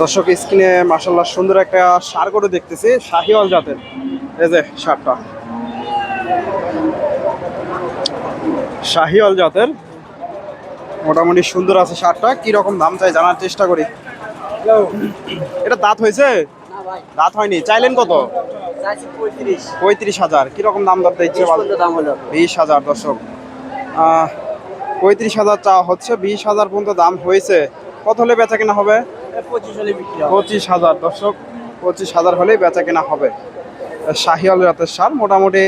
দর্শক স্ক্রিনে মাসাল্লাহ সুন্দর একটা সার করে দেখতেছি শাহিওয়াল জাতের। এই যে সারটা। শাহিওয়াল জাতের। মোটামুটি সুন্দর আছে সারটা। কি রকম দাম চাই জানার চেষ্টা করি। এটা দাঁত হয়েছে? দাঁত হয়নি। চাইলেন কত? পঁয়ত্রিশ। হাজার। কীরকম দাম দর দিচ্ছে বিশ দাম বিশ হাজার দর্শক। পঁয়ত্রিশ হাজার চা হচ্ছে বিশ হাজার পর্যন্ত দাম হয়েছে। কত হলে বেচা কেনা হবে? পঁচিশ হাজার দর্শক, পঁচিশ হাজার হলেই বেচা কেনা হবে। শাহিয়াল জাতের সার, মোটামুটি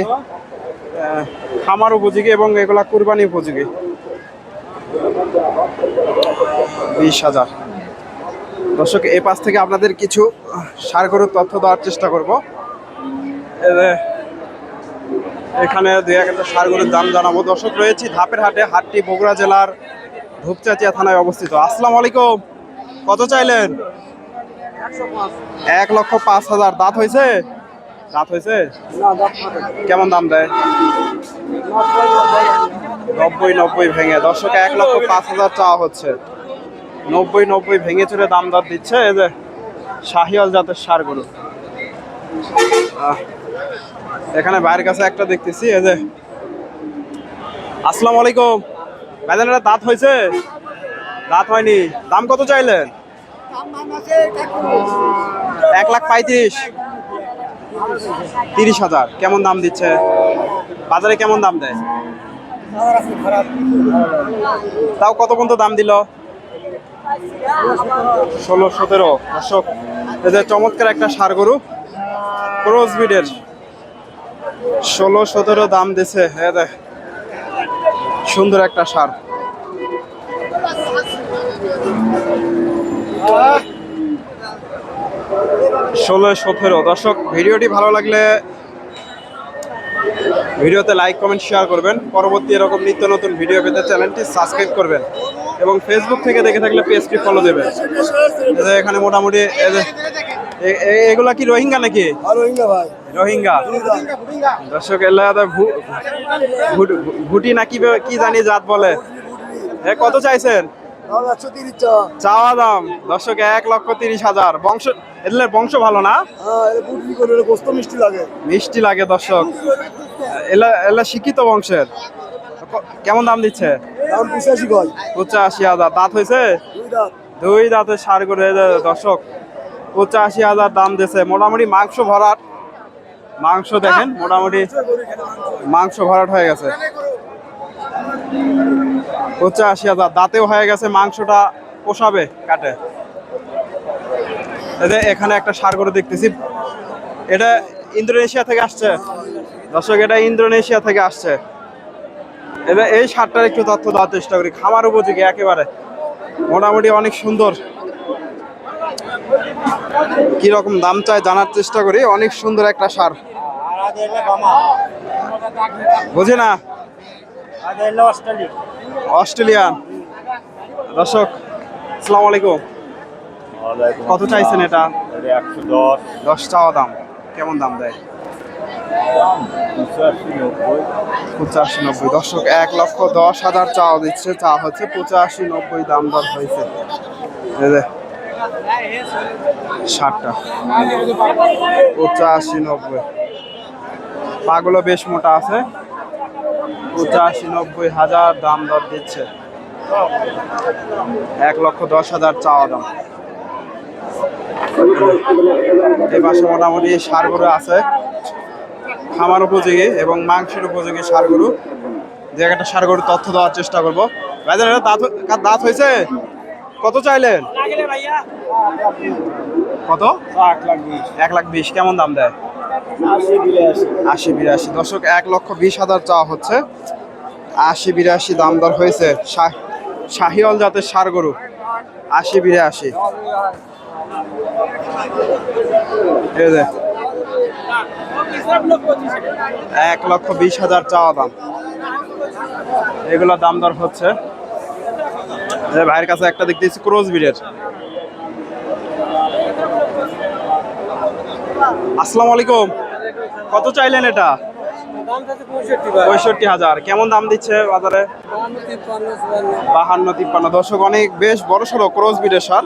খামার উপযোগী এবং এগুলা কুরবানি উপযোগী। বিশ হাজার। দর্শক এই পাশ থেকে আপনাদের কিছু সার গরুর তথ্য দেওয়ার চেষ্টা করব। এখানে দুই একটা সার গরুর দাম জানাব। দর্শক, রয়েছি ধাপের হাটে, হাটটি বগুড়া জেলার ধূপচাচিয়া থানায় অবস্থিত। আসসালামু আলাইকুম। কত চাইলেন? এক লক্ষ পাঁচ হাজার। দাঁত হয়েছে? দাঁত হয়েছে? কেমন দাম দেয়? নব্বই নব্বই ভেঙে। দর্শক এক লক্ষ পাঁচ হাজার চাওয়া হচ্ছে। নব্বই নব্বই ভেঙে চুরে দাম দর দিচ্ছে এই যে শাহিয়াল জাতের সারগুলো। এখানে বাইরের কাছে একটা দেখতেছি এই যে। আসসালামু আলাইকুম। ভাইজান এটা দাঁত হয়েছে? দাঁত হয়নি। দাম কত চাইলেন? এক লাখ পঁয়ত্রিশ। তিরিশ হাজার। কেমন দাম দিচ্ছে? বাজারে কেমন দাম দেয়? তাও কত পর্যন্ত দাম দিল? ষোলো, সতেরো। দর্শক যে চমৎকার একটা সার গরু। ক্রোজ বিডের ষোলো, সতেরো দাম দিছে। হ্যাঁ সুন্দর একটা সার। ষোলো সতেরো। দর্শক ভিডিওটি ভালো লাগলে ভিডিওতে লাইক কমেন্ট শেয়ার করবেন। পরবর্তী এরকম নিত্য নতুন ভিডিও পেতে চ্যানেলটি সাবস্ক্রাইব করবেন এবং ফেসবুক থেকে দেখে থাকলে পেজটি ফলো দেবেন। এখানে মোটামুটি এগুলা কি রোহিঙ্গা নাকি? রোহিঙ্গা দর্শক ভুটি নাকি বে- কি জানি জাত বলে। এ কত চাইছেন? চাওয়া দাম দর্শক এক লক্ষ তিরিশ হাজার। বংশ এদের বংশ ভালো না? হ্যাঁ মিষ্টি লাগে। মিষ্টি লাগে দর্শক। এলা এলা শিক্ষিত বংশের। কেমন দাম দিচ্ছে? পঁচাশি হাজার। দাঁত হয়েছে? দুই দাঁত। সার করে দর্শক। পঁচাশি হাজার দাম দিছে মোটামুটি মাংস ভরাট। মাংস দেখেন মোটামুটি মাংস ভরাট হয়ে গেছে। পঁচাশি হাজার। দাঁতেও হয়ে গেছে, মাংসটা পোষাবে কাটে। এখানে একটা সার করে দেখতেছি। এটা ইন্দোনেশিয়া থেকে আসছে। দর্শক, এটা ইন্দোনেশিয়া থেকে আসছে। এবার এই সারটার একটু তথ্য দেওয়ার চেষ্টা করি। খামার উপযোগী একেবারে। মোটামুটি অনেক সুন্দর। কি রকম দাম চাই জানার চেষ্টা করি। অনেক সুন্দর একটা সার। বুঝি না? অস্ট্রেলিয়ান। দর্শক আসসালামু আলাইকুম। কত চাইছেন এটা? একশো দশ। দশ চাওয়া দাম। কেমন দাম দেয়? পঁচাশি নব্বই। দর্শক এক লক্ষ দশ হাজার চাওয়া দিচ্ছে। চা হচ্ছে পঁচাশি নব্বই দাম দর হয়েছে। ষাটটা। পঁচাশি নব্বই। পাগুলো বেশ মোটা আছে। পঁচাশি নব্বই হাজার দাম দর দিচ্ছে। এক লক্ষ দশ হাজার চাওয়া দাম। এই পাশে মোটামুটি সারগুলো আছে। খামার উপযোগী এবং মাংসের উপযোগী সারগুলো যে একটা সারগুলোর তথ্য দেওয়ার চেষ্টা করব। দাঁত দাঁত হয়েছে? কত চাইলেন? কত? এক লাখ বিশ। এক লাখ বিশ। কেমন দাম দেয়? আশি বিরাশি। দর্শক, এক লক্ষ বিশ হাজার চাওয়া হচ্ছে। আশি বিরাশি দাম দর হয়েছে শাহিওয়াল জাতের সার গরু। আশি বিরাশি। এক লক্ষ বিশ হাজার চাওয়া দাম। এগুলো দাম দর হচ্ছে। ভাইয়ের কাছে একটা দেখতেছি, ক্রোজ বিডের আসসালামু আলাইকুম। কত চাইলেন এটা? পঁয়ষট্টি হাজার। কেমন দাম দিচ্ছে বাজারে? বাহান্ন, তিপ্পান্ন। দর্শক, অনেক বেশ বড় সড়ো ক্রস বিডের সার।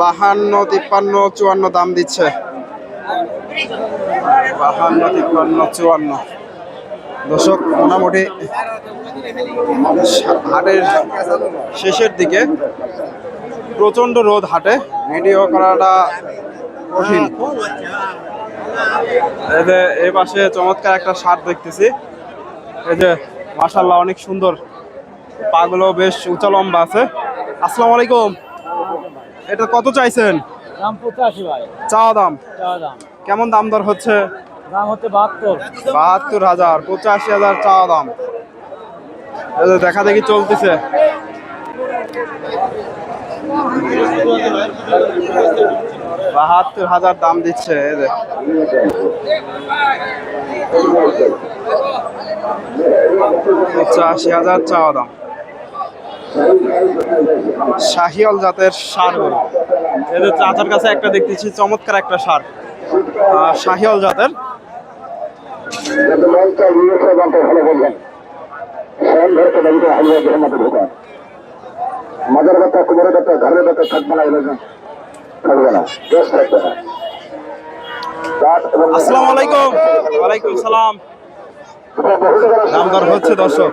বাহান্ন, তিপ্পান্ন, চুয়ান্ন দাম দিচ্ছে। বাহান্ন, তিপ্পান্ন, চুয়ান্ন। দর্শক, মোটামুটি হাটের শেষের দিকে প্রচণ্ড রোদ হাটে। ভিডিও করাটা কঠিন। এই যে এই পাশে চমৎকার একটা শার্ট দেখতেছি। এই যে মাশাল্লাহ অনেক সুন্দর। পাগুলো বেশ উঁচা লম্বা আছে। আসসালামু আলাইকুম। এটা কত চাইছেন? দাম পঁচাশি ভাই। চাওয়া দাম? কেমন দাম দর হচ্ছে? দাম হচ্ছে বাহাত্তর। বাহাত্তর হাজার পঁচাশি হাজার চাওয়া দাম। দেখা দেখি চলতেছে। বাহাত্তর হাজার দাম দিচ্ছে পঁচাশি হাজার চাওয়া দাম। শাহিয়াল জাতের সার গরু। এদের চাচার কাছে একটা দেখতেছি, চমৎকার একটা সার। শাহিয়াল জাতের। মাজার কথা কুমারের কথা ঘরের কথা থাকবে না থাকবে না। বেশ থাকবে না। আসসালামু আলাইকুম। ওয়ালাইকুম সালাম। দাম দর হচ্ছে দর্শক।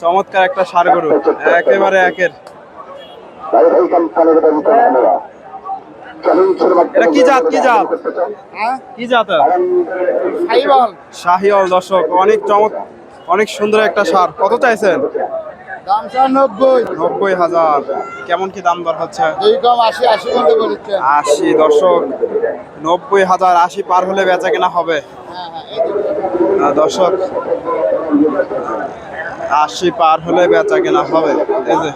চমৎকার একটা সার গরু। একেবারে একের। এটা কি জাত কি জাত? কি জাত? শাহিওয়াল দর্শক। অনেক চমৎ অনেক সুন্দর একটা সার। কত চাইছেন? দাম নব্বই। নব্বই হাজার। কেমন কি দাম দর হচ্ছে? দুই কম আশি আশি বলেছে আশি দর্শক নব্বই হাজার আশি পার হলে বেচা কেনা হবে। আহ, দর্শক আশি পার হলে বেচা কেনা হবে। এই যে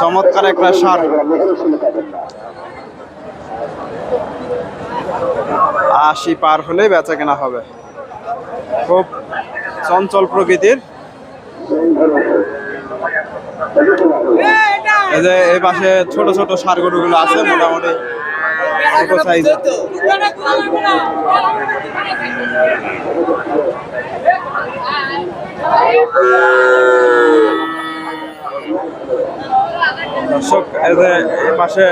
চমৎকার একটা সার। আশি পার হলে বেচা কেনা হবে। খুব চঞ্চল প্রকৃতির। এই পাশে ছোট ছোট সার গরুগুলো আছে মোটামুটি। ছোট দর্শক, এই পাশে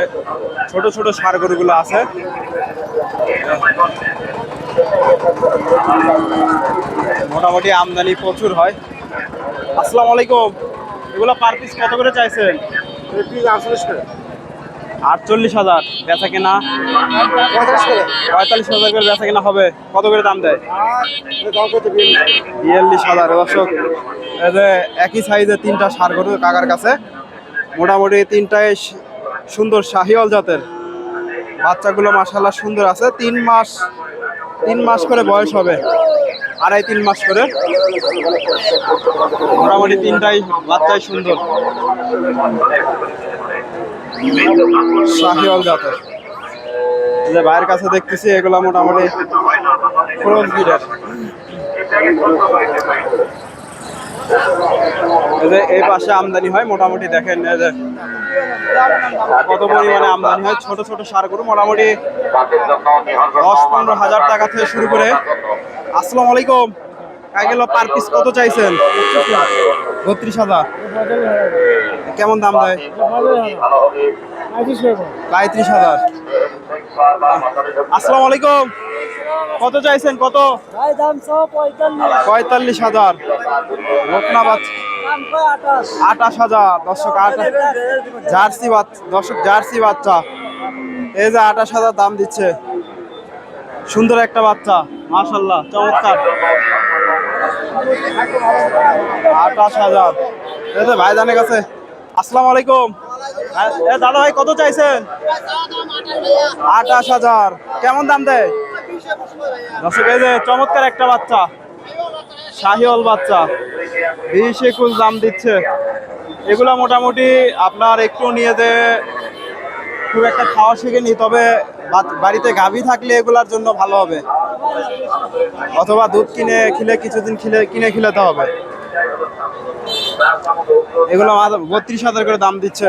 ছোট ছোট সার গরুগুলো আছে। মোটামুটি আমদানি প্রচুর হয়। আসসালামু আলাইকুম। এগুলো পার পিস কত করে চাইছেন? আটচল্লিশ হাজার বেচা কেনা? পঁয়তাল্লিশ হাজার করে বেচা কেনা হবে। কত করে দাম দেয়? বিয়াল্লিশ হাজার দর্শক একই সাইজের তিনটা সার গরু কাকার কাছে। মোটামুটি তিনটাই স- সুন্দর শাহিওয়াল জাতের। বাচ্চাগুলো মাসাল্লাহ সুন্দর আছে। তিন মাস তিন মাস করে বয়স হবে। আড়াই তিন মাস করে। মোটামুটি তিনটাই, বাচ্চাই সুন্দর। শাহিওয়াল জাতের। যে ভাইয়ের কাছে দেখতেছি, এগুলো মোটামুটি এই পাশে আমদানি হয়, মোটামুটি দেখেন কত পরিমাণে আমদানি হয়, ছোট ছোট সার গরু মোটামুটি দশ পনেরো হাজার টাকা থেকে শুরু করে। আসসালামু আলাইকুম। কাইগুলো পার পিস কত চাইছেন? হাজার। কেমন দাম হাজার। আসসালামু আলাইকুম। কত চাইছেন? কত? পঁয়তাল্লিশ। হাজার। রত্না বাচ্চা হাজার। দর্শক জার্সি বাচ্চা দর্শক জার্সি বাচ্চা। এই যে আঠাশ হাজার দাম দিচ্ছে। সুন্দর একটা বাচ্চা মাশাল্লাহ চমৎকার। আঠাশ হাজার। এই যে ভাই ভাইজানের কাছে আসসালামু আলাইকুম। এ দাদা ভাই কত চাইছেন? আঠাশ হাজার। কেমন দাম দেয়? দর্শক, এই যে চমৎকার একটা বাচ্চা, শাহিওয়াল বাচ্চা, বিশ একুশ দাম দিচ্ছে। এগুলা মোটামুটি আপনার একটু নিয়ে যে খুব একটা খাওয়া শিখেনি তবে বাড়িতে গাভী থাকলে এগুলার জন্য ভালো হবে। অথবা দুধ কিনে খেলে, কিছুদিন খেলে, কিনে খেলাতে হবে। এগুলো বত্রিশ হাজার করে দাম দিচ্ছে।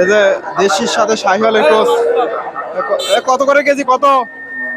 এই যে দেশির সাথে শাহিওয়ালের ক্রস এ কত করে কেজি? কত?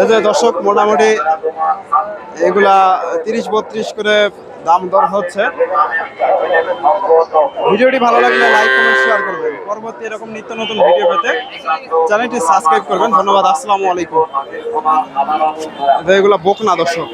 এই যে দর্শক, মোটামুটি এগুলা তিরিশ বত্রিশ করে দাম দর হচ্ছে। ভিডিওটি ভালো লাগলে লাইক, কমেন্ট শেয়ার করবেন। পরবর্তী এরকম নিত্য নতুন ভিডিও পেতে চ্যানেলটি সাবস্ক্রাইব করবেন। ধন্যবাদ, আসসালামু আলাইকুম। এগুলা বোক না, দর্শক।